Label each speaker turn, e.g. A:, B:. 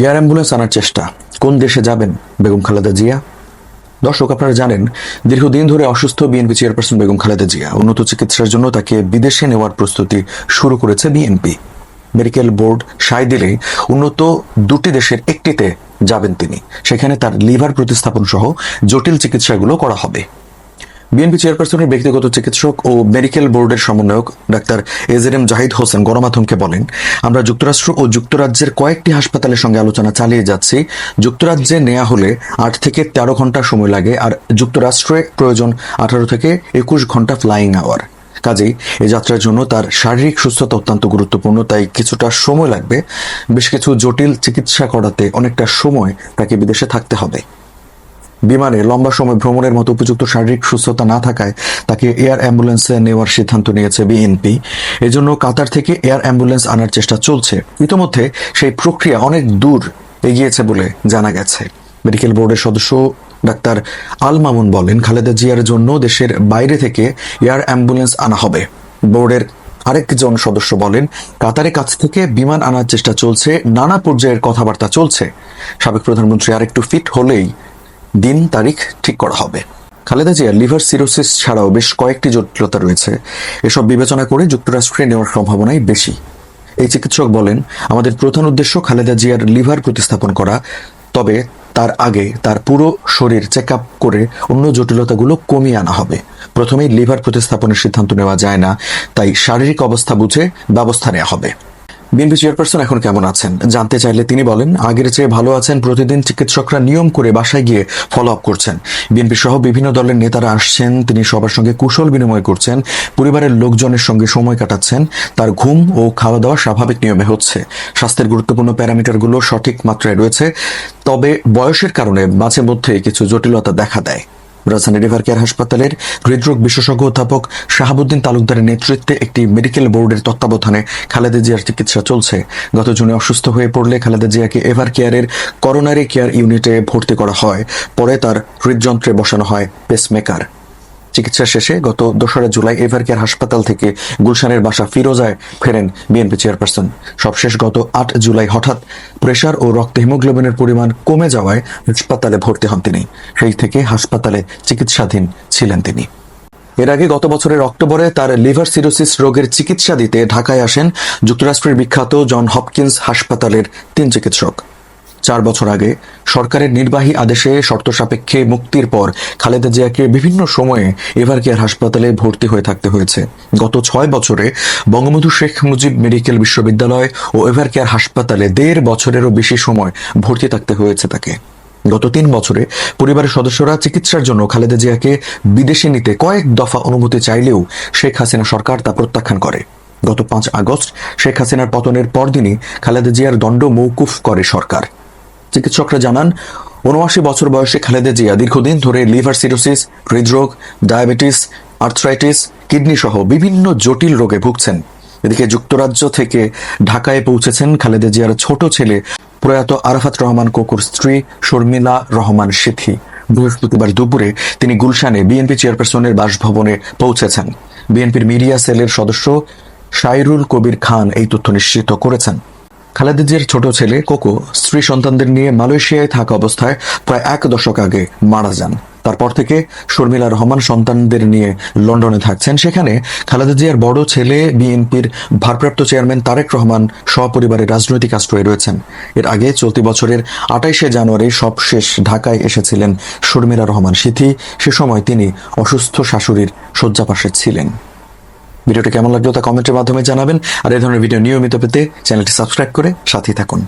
A: Air ambulance আনার চেষ্টা। কোন দেশে যাবেন? বেগম খালেদা জিয়া? দর্শক, আপনারা জানেন, দীর্ঘদিন ধরে অসুস্থ বিএনপি চেয়ারপারসন বেগম খালেদা জিয়া উন্নত চিকিৎসার জন্য তাকে বিদেশে নেওয়ার প্রস্তুতি শুরু করেছে বিএনপি। মেডিকেল বোর্ড সায় দিলে উন্নত দুটি দেশের একটিতে যাবেন তিনি। সেখানে তার লিভার প্রতিস্থাপন সহ জটিল চিকিৎসাগুলো করা হবে। বিএনপি চেয়ারপারসনের ব্যক্তিগত চিকিৎসক ও মেডিকেল বোর্ডের সমন্বয়ক ডাক্তার এজের এম জাহিদ হোসেন গণমাধ্যমকে বলেন, আমরা যুক্তরাষ্ট্র ও যুক্তরাজ্যের কয়েকটি হাসপাতালের সঙ্গে আলোচনা চালিয়ে যাচ্ছি। যুক্তরাজ্যে নেওয়া হলে আট থেকে তেরো ঘণ্টা সময় লাগে আর যুক্তরাষ্ট্রে প্রয়োজন আঠারো থেকে একুশ ঘণ্টা ফ্লাইং আওয়ার। কাজেই এই যাত্রার জন্য তার শারীরিক সুস্থতা অত্যন্ত গুরুত্বপূর্ণ, তাই কিছুটা সময় লাগবে। বেশ কিছু জটিল চিকিৎসা করাতে অনেকটা সময় তাকে বিদেশে থাকতে হবে। বিমানে লম্বা সময় ভ্রমণের মতো উপযুক্ত শারীরিক সুস্থতা না থাকায় তাকে এয়ার অ্যাম্বুলেন্সে নেওয়ার সিদ্ধান্ত নিয়েছে বিএনপি। এজন্য কাতার থেকে এয়ার অ্যাম্বুলেন্স আনার চেষ্টা চলছে। ইতোমধ্যে সেই প্রক্রিয়া অনেক দূর এগিয়েছে বলে জানা গেছে। মেডিকেল বোর্ডের সদস্য ডাক্তার আল মামুন বলেন, খালেদা জিয়ার জন্য দেশের বাইরে থেকে এয়ার অ্যাম্বুলেন্স আনা হবে। বোর্ডের আরেকজন সদস্য বলেন, কাতারের কাছ থেকে বিমান আনার চেষ্টা চলছে, নানা পর্যায়ের কথাবার্তা চলছে। সাবেক প্রধানমন্ত্রী আরেকটু ফিট হলেই দিন তারিখ ঠিক করা হবে। খালেদা জিয়ার লিভার সিরোসিস ছাড়াও বেশ কয়েকটি জটিলতা রয়েছে। এসব বিবেচনা করে যুক্তরাষ্ট্রে নেওয়ার সম্ভাবনাই বেশি। এই চিকিৎসক বলেন, আমাদের প্রধান উদ্দেশ্য খালেদা জিয়ার লিভার প্রতিস্থাপন করা, তবে তার আগে তার পুরো শরীর চেক আপ করে অন্য জটিলতাগুলো কমিয়ে আনা হবে। প্রথমেই লিভার প্রতিস্থাপনের সিদ্ধান্ত নেওয়া যায় না, তাই শারীরিক অবস্থা বুঝে ব্যবস্থা নেওয়া হবে। বিএনপি চেয়ারপারসন এখন কেমন আছেন? জানতে চাইলে তিনি বলেন, আগের চেয়ে ভালো আছেন প্রতিদিন চিকিৎসকরা নিয়ম করে বাসায় গিয়ে ফলো আপ করছেন। বিএনপি সহ বিভিন্ন দলের নেতারা আসছেন, তিনি সবার সঙ্গে কুশল বিনিময় করছেন, পরিবারের লোকজনের সঙ্গে সময় কাটাচ্ছেন, তার ঘুম ও খাওয়া দাওয়া স্বাভাবিক নিয়মে হচ্ছে। স্বাস্থ্যের গুরুত্বপূর্ণ প্যারামিটারগুলো সঠিক মাত্রায় রয়েছে, তবে বয়সের কারণে মাঝে মধ্যে কিছু জটিলতা দেখা দেয়। রাজধানী রিভার কেয়ার হাসপাতালের হৃদরোগ বিশেষজ্ঞ অধ্যাপক শাহাবুদ্দিন তালুকদারের নেতৃত্বে একটি মেডিকেল বোর্ডের তত্ত্বাবধানে খালেদা জিয়ার চিকিৎসা চলছে। গত জুনে অসুস্থ হয়ে পড়লে খালেদা জিয়াকে এভার কেয়ারের করোনারি কেয়ার ইউনিটে ভর্তি করা হয়। পরে তার হৃদযন্ত্রে বসানো হয় পেসমেকার। চিকিৎসা শেষে গত দোসরা জুলাই এভার কেয়ার হাসপাতাল থেকে গুলশানের বাসা ফিরোজায় ফেরেন বিএনপি চেয়ারপারসন। সবশেষ গত আট জুলাই হঠাৎ প্রেশার ও রক্তে হিমোগ্লোবিনের পরিমাণ কমে যাওয়ায় হাসপাতালে ভর্তি হন তিনি। সেই থেকে হাসপাতালে চিকিৎসাধীন ছিলেন তিনি। এর আগে গত বছরের অক্টোবরে তার লিভার সিরোসিস রোগের চিকিৎসা দিতে ঢাকায় আসেন যুক্তরাষ্ট্রের বিখ্যাত জন হপকিন্স হাসপাতালের তিন চিকিৎসক। চার বছর আগে সরকারের নির্বাহী আদেশে শর্ত সাপেক্ষে মুক্তির পর খালেদা জিয়াকে বিভিন্ন সময়ে এভার কেয়ার হাসপাতালে ভর্তি হয়ে থাকতে হয়েছে। গত ছয় বছরে বঙ্গবন্ধু শেখ মুজিব মেডিকেল বিশ্ববিদ্যালয় ও এভার কেয়ার হাসপাতালে দেড় বছরেরও বেশি সময় ভর্তি থাকতে হয়েছে তাকে। গত তিন বছরে পরিবারের সদস্যরা চিকিৎসার জন্য খালেদা জিয়াকে বিদেশে নিতে কয়েক দফা অনুমতি চাইলেও শেখ হাসিনা সরকার তা প্রত্যাখ্যান করে। গত পাঁচ আগস্ট শেখ হাসিনার পতনের পরদিনই খালেদা জিয়ার দণ্ড মৌকুফ করে সরকার। চিকিৎসকরা জানান উনআশি বছর বয়সে খালেদা জিয়া দীর্ঘদিন ধরে লিভার সিরোসিস, হৃদরোগ, ডায়াবেটিস, আর্থ্রাইটিস কিডনি সহ বিভিন্ন জটিল রোগে ভুগছেন। এদিকে যুক্তরাজ্য থেকে ঢাকায় পৌঁছেছেন খালেদা জিয়ার ছোট ছেলে প্রয়াত আরাফাত রহমান কোকুর স্ত্রী শর্মিলা রহমান সিথি বৃহস্পতিবার দুপুরে তিনি গুলশানে বিএনপি চেয়ারপারসনের বাসভবনে পৌঁছেছেন। বিএনপির মিডিয়া সেলের সদস্য শাইরুল কবির খান এই তথ্য নিশ্চিত করেছেন। খালেদা জিয়ার ছোট ছেলে কোকো স্ত্রী সন্তানদের নিয়ে মালয়েশিয়ায় থাকা অবস্থায় প্রায় এক দশক আগে মারা যান। তারপর থেকে শর্মিলা রহমান সন্তানদের নিয়ে লন্ডনে থাকছেন। সেখানে খালেদা জিয়ার বড় ছেলে বিএনপির ভারপ্রাপ্ত চেয়ারম্যান তারেক রহমান সপরিবারে রাজনৈতিক আশ্রয়ে রয়েছেন। এর আগে চলতি বছরের আটাইশে জানুয়ারি সবশেষ ঢাকায় এসেছিলেন শর্মিলা রহমান সিথি। সে সময় তিনি অসুস্থ শাশুড়ির শয্যাপাশে ছিলেন। ভিডিওটি কেমন লাগল তা কমেন্টের মাধ্যমে জানাবেন। আর এই ধরনের ভিডিও নিয়মিত পেতে চ্যানেলটি সাবস্ক্রাইব করে সাথেই থাকুন।